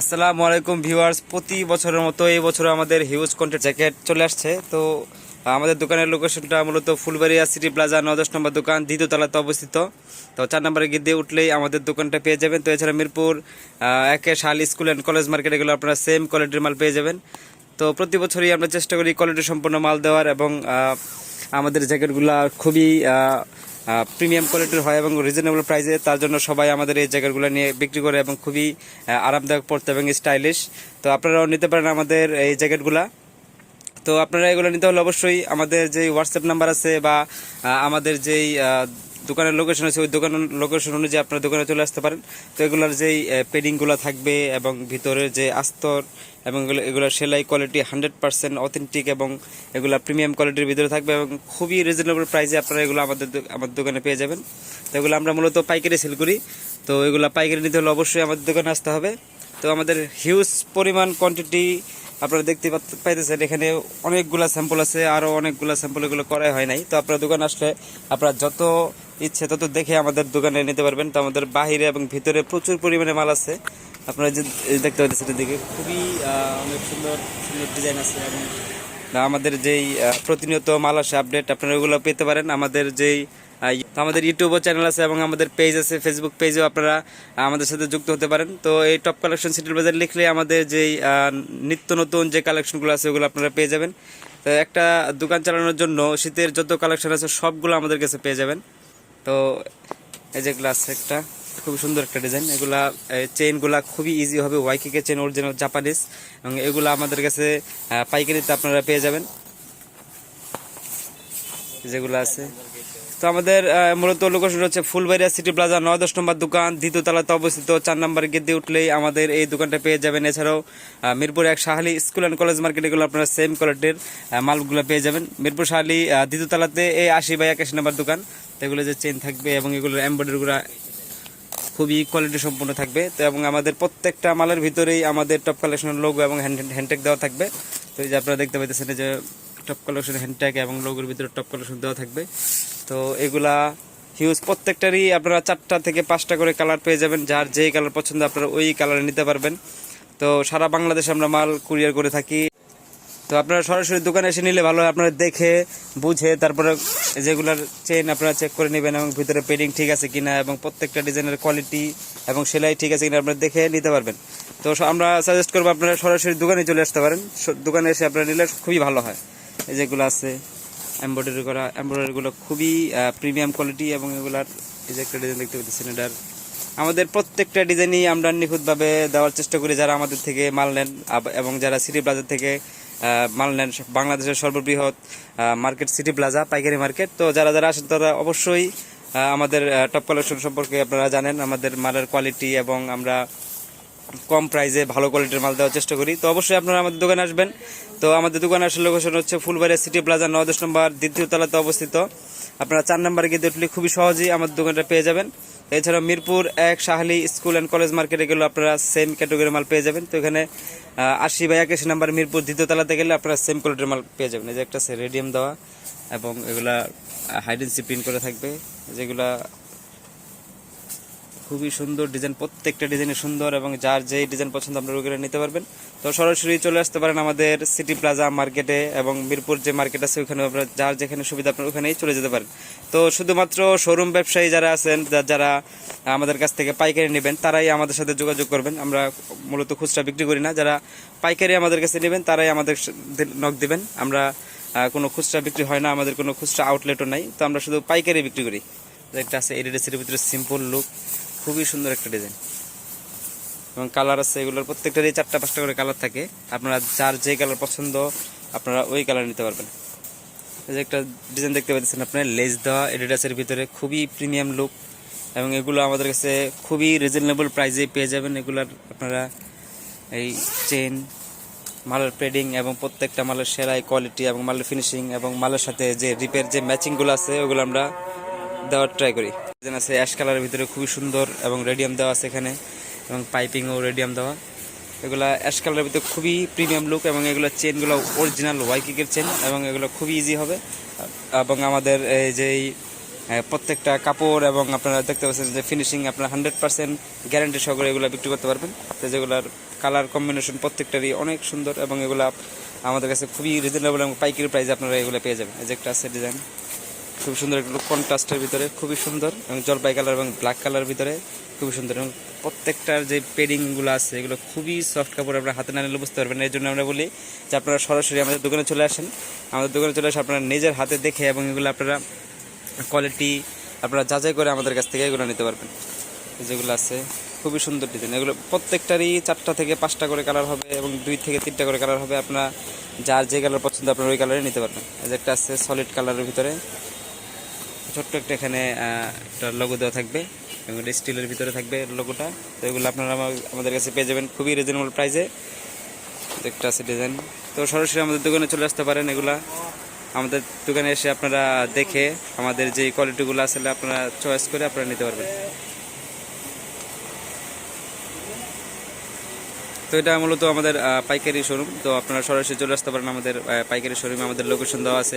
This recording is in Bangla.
আসসালামু আলাইকুম ভিউয়ার্স। প্রতি বছরের মতো এই বছর আমাদের হিউজ কন্টেন্ট জ্যাকেট চলে আসছে। তো আমাদের দোকানের লোকেশনটা মূলত ফুলবাড়িয়া সিটি প্লাজা ন দশ নম্বর দোকান, দ্বিতীয় তলাতে অবস্থিত। তো, চার নম্বরে গিয়ে উঠলেই আমাদের দোকানটা পেয়ে যাবেন। তো, এছাড়া মিরপুর একে শাল স্কুল অ্যান্ড কলেজ মার্কেট এগুলো আপনারা সেম কোয়ালিটির মাল পেয়ে যাবেন। তো, প্রতি বছরই আমরা চেষ্টা করি কোয়ালিটি সম্পন্ন মাল দেওয়ার এবং আমাদের জ্যাকেটগুলো খুবই প্রিমিয়াম কোয়ালিটির হয় এবং রিজনেবল প্রাইসে তার জন্য সবাই আমাদের এই জায়গাগুলো নিয়ে বিক্রি করে এবং খুবই আরামদায়ক পড়তে এবং স্টাইলিশ তো আপনারাও নিতে পারেন আমাদের এই জ্যাকেটগুলা তো আপনারা এগুলো নিতে হলে অবশ্যই আমাদের যে হোয়াটসঅ্যাপ নাম্বার আছে বা আমাদের যেই দোকানের লোকেশন আছে, ওই দোকানের লোকেশন অনুযায়ী আপনার দোকানে চলে আসতে পারেন। তো এগুলোর যেই পেডিংগুলো থাকবে এবং ভিতরের যে আস্তর এবং এগুলো এগুলোর সেলাই কোয়ালিটি হান্ড্রেড পার্সেন্ট অথেন্টিক এবং এগুলো প্রিমিয়াম কোয়ালিটির ভিতরে থাকবে এবং খুবই রিজনেবল প্রাইসে আপনারা এগুলো আমাদের আমাদের দোকানে পেয়ে যাবেন। তো এগুলো আমরা মূলত পাইকারি সেল করি। তো এগুলো পাইকারি নিতে হলে অবশ্যই আমাদের দোকানে আসতে হবে। তো আমাদের হিউজ পরিমাণ কোয়ান্টিটি আপনারা দেখতে পাইতেছেন, এখানে অনেকগুলা স্যাম্পল আছে আরও অনেকগুলা স্যাম্পল এগুলো করাই হয় নাই। তো আপনার দোকান আসলে আপনারা যত ইচ্ছে তত দেখে আমাদের দোকানে নিতে পারবেন। তো আমাদের বাহিরে এবং ভিতরে প্রচুর পরিমাণে মাল আছে। আপনারা যে দেখতে পাচ্ছেন এদিকে খুবই আহ, অনেক সুন্দর সুন্দর ডিজাইন আছে এবং আমাদের যেই প্রতিনিয়ত মাল আসে আপডেট আপনারা ওগুলো পেতে পারেন। আমাদের যেই আমাদের ইউটিউবও চ্যানেল আছে এবং আমাদের পেজ আছে ফেসবুক পেজেও আপনারা আমাদের সাথে যুক্ত হতে পারেন। তো এই টপ কালেকশন সিটির বাজার লিখলে আমাদের যেই নিত্য নতুন যে কালেকশনগুলো আছে ওগুলো আপনারা পেয়ে যাবেন। তো একটা দোকান চালানোর জন্য শীতের যত কালেকশন আছে সবগুলো আমাদের কাছে পেয়ে যাবেন। তো এই যে গ্লাস একটা খুব সুন্দর একটা ডিজাইন এগুলা চেইনগুলা খুবই ইজি হবে ওয়াইকিকে চেন অরিজিনাল জাপানিজ এবং এগুলা আমাদের কাছে পাইকারিতে আপনারা পেয়ে যাবেন। যেগুলো আছে। তো আমাদের মূলত লোকেশন হচ্ছে ফুলবাড়িয়া সিটি প্লাজা নয় দশ নম্বর দোকান। দ্বিতীয় তলাতে অবস্থিত, চার নম্বর গেট দিয়ে উঠলেই আমাদের এই দোকানটা পেয়ে যাবেন। এছাড়াও মিরপুর এক Shahali school and college market এগুলো আপনারা সেম কোয়ালিটির মালগুলো পেয়ে যাবেন। মিরপুর শাহালি দ্বিতীয় তলাতে এই আশি বাই একাশি নম্বর দোকান। এগুলো যে চেন থাকবে এবং এগুলোর এম্বয়ডারিগুলো খুবই কোয়ালিটি সম্পন্ন থাকবে। তো এবং আমাদের প্রত্যেকটা মালের ভিতরেই আমাদের টপ কালেকশনের লোগো এবং হ্যান্ড হ্যান্ডটেক দেওয়া থাকবে। তো এই যে আপনারা দেখতে পাইতেছেন যে টপ কালেকশন হ্যান্ডটেক এবং লোগোর ভিতরে টপ কালেকশন দেওয়া থাকবে। তো এগুলা হিউজ প্রত্যেকটারই আপনারা চারটা থেকে পাঁচটা করে কালার পেয়ে যাবেন। যার যেই কালার পছন্দ আপনারা ওই কালারে নিতে পারবেন। তো সারা বাংলাদেশে আমরা মাল কুরিয়ার করে থাকি। তো আপনারা সরাসরি দোকানে এসে নিলে ভালো হয়। আপনারা দেখে, বুঝে, তারপরে যেগুলোর চেন আপনারা চেক করে নেবেন এবং ভিতরে পেডিং ঠিক আছে কিনা এবং প্রত্যেকটা ডিজাইনের কোয়ালিটি এবং সেলাই ঠিক আছে কিনা আপনারা দেখে নিতে পারবেন। তো আমরা সাজেস্ট করব আপনারা সরাসরি দোকানে চলে আসতে পারেন। দোকানে এসে আপনারা নিলে খুবই ভালো হয়। এই যেগুলো আছে এমব্রয়ডারি করা এমব্রয়ডারিগুলো খুবই প্রিমিয়াম কোয়ালিটি এবং এগুলার এই যে একটা ডিজাইন দেখতে পাচ্ছেন এটার। আমাদের প্রত্যেকটা ডিজাইনই আমরা নিখুঁতভাবে দেওয়ার চেষ্টা করি যারা আমাদের থেকে মাল নেন এবং যারা সিটি প্লাজা থেকে বাংলাদেশের সর্ববৃহৎ মার্কেট সিটি প্লাজা, পাইকারি মার্কেট। তো যারা যারা আসেন তারা অবশ্যই আমাদের টপ কালেকশন সম্পর্কে আপনারা জানেন, আমাদের মালের কোয়ালিটি এবং আমরা কম প্রাইসে ভালো কোয়ালিটির মাল দেওয়ার চেষ্টা করি। তো অবশ্যই আপনারা আমাদের দোকানে আসবেন। তো আমাদের দোকানে আসার লোকেশন হচ্ছে ফুলবাড়িয়া সিটি প্লাজা, নয় দশ নম্বর দ্বিতীয় তলাতে অবস্থিত। আপনারা চার নম্বরে গিয়ে উঠলে খুবই সহজেই আমাদের দোকানটা পেয়ে যাবেন। এছাড়া মিরপুর এক শাহালি স্কুল অ্যান্ড কলেজ মার্কেটে গেলে আপনারা সেম ক্যাটাগরির মাল পেয়ে যাবেন। তো এখানে আশি বা একাশি নাম্বার মিরপুর দ্বিতীয় তলাতে গেলে আপনারা সেম কোয়ালিটির মাল পেয়ে যাবেন। এই যে একটা রেডিয়াম দেওয়া এবং এগুলা হাইডেন্সি প্রিন্ট করে থাকবে। যেগুলা খুবই সুন্দর ডিজাইন প্রত্যেকটা ডিজাইনে সুন্দর এবং যার যেই ডিজাইন পছন্দ আপনারা ওগুলো নিতে পারবেন। তো সরাসরি চলে আসতে পারেন আমাদের সিটি প্লাজা মার্কেটে এবং মিরপুর যে মার্কেট আছে, ওখানে আপনারা যার যেখানে সুবিধা আপনার ওখানেই চলে যেতে পারেন। তো শুধুমাত্র শোরুম ব্যবসায়ী যারা আছেন যারা আমাদের কাছ থেকে পাইকারি নেবেন, তারাই আমাদের সাথে যোগাযোগ করবেন। আমরা মূলত খুচরা বিক্রি করি না, যারা পাইকারি আমাদের কাছে নেবেন, তারাই আমাদের নক দিবেন। আমরা কোনো খুচরা বিক্রি হয় না, আমাদের কোনো খুচরা আউটলেটও নাই। তো আমরা শুধু পাইকারি বিক্রি করি। একটা আছে এডিডেসের ভিতরে সিম্পল লুক খুবই সুন্দর একটা ডিজাইন। এবং কালার আছে এগুলোর প্রত্যেকটারই চারটা পাঁচটা করে কালার থাকে। আপনারা যার যে কালার পছন্দ, আপনারা ওই কালার নিতে পারবেন। এই যে একটা ডিজাইন দেখতে পাচ্ছেন আপনার লেস দেওয়া এডিডাসের ভিতরে খুবই প্রিমিয়াম লুক। এবং এগুলো আমাদের কাছে খুবই রিজনেবল প্রাইসে পেয়ে যাবেন। এগুলার আপনারা এই চেন মালের পেডিং এবং প্রত্যেকটা মালের সেলাই কোয়ালিটি এবং মালের ফিনিশিং এবং মালের সাথে যে রিপের যে ম্যাচিংগুলো আছে, ওগুলো আমরা দেওয়ার ট্রাই করি। যেন আছে অ্যাশ কালারের ভিতরে খুবই সুন্দর এবং রেডিয়াম দেওয়া আছে এখানে, এবং পাইপিংও রেডিয়াম দেওয়া। এগুলা অ্যাশ কালারের ভিতরে খুবই প্রিমিয়াম লুক এবং এগুলো চেনগুলো অরিজিনাল ওয়াইকিকের চেন এবং এগুলো খুবই ইজি হবে। এবং আমাদের এই যে এই প্রত্যেকটা কাপড় এবং আপনারা দেখতে পাচ্ছেন যে ফিনিশিং আপনারা হান্ড্রেড পার্সেন্ট গ্যারান্টি সহকারে এগুলো বিক্রি করতে পারবেন। তো যেগুলোর কালার কম্বিনেশন প্রত্যেকটারই অনেক সুন্দর এবং এগুলা আমাদের কাছে খুবই রিজনেবল এবং পাইকারি প্রাইসে আপনারা এগুলো পেয়ে যাবেন। এই যে একটা আছে ডিজাইন খুব সুন্দর একটা কন্ট্রাস্টের ভিতরে খুবই সুন্দর এবং জলপাই কালার এবং ব্ল্যাক কালার ভিতরে খুবই সুন্দর এবং প্রত্যেকটার যে পেডিংগুলো আছে, এগুলো খুবই সফট কাপড় আপনারা হাতে না নিলে বুঝতে পারবেন এই জন্য আমরা বলি যে আপনারা সরাসরি আমাদের দোকানে চলে আসেন। আমাদের দোকানে চলে আসে আপনারা নিজের হাতে দেখে এবং এগুলো আপনারা কোয়ালিটি আপনারা যাচাই করে আমাদের কাছ থেকে এগুলো নিতে পারবেন। যেগুলো আছে, খুবই সুন্দর ডিজাইন এগুলো প্রত্যেকটারই চারটা থেকে পাঁচটা করে কালার হবে এবং দুই থেকে তিনটা করে কালার হবে। আপনারা যার যে কালার পছন্দ আপনারা ওই কালারে নিতে পারবেন। যে একটা আছে সলিড কালারের ভিতরে। ছোট্ট একটা এখানে একটা লোগো দেওয়া থাকবে এবং এটা স্টিলের ভিতরে থাকবে লোগোটা তো এগুলো আপনারা আমাদের কাছে পেয়ে যাবেন খুবই রিজনেবল প্রাইসে একটা আছে ডিজাইন তো সরাসরি আমাদের দোকানে চলে আসতে পারেন এগুলা। আমাদের দোকানে এসে আপনারা দেখে আমাদের যে কোয়ালিটিগুলো আসলে আপনারা চয়েস করে আপনারা নিতে পারবেন। তো এটা মূলত আমাদের পাইকারি শোরুম তো আপনারা সরাসরি চলে আসতে পারেন আমাদের পাইকারি শোরুমে আমাদের লোকেশন দেওয়া আছে।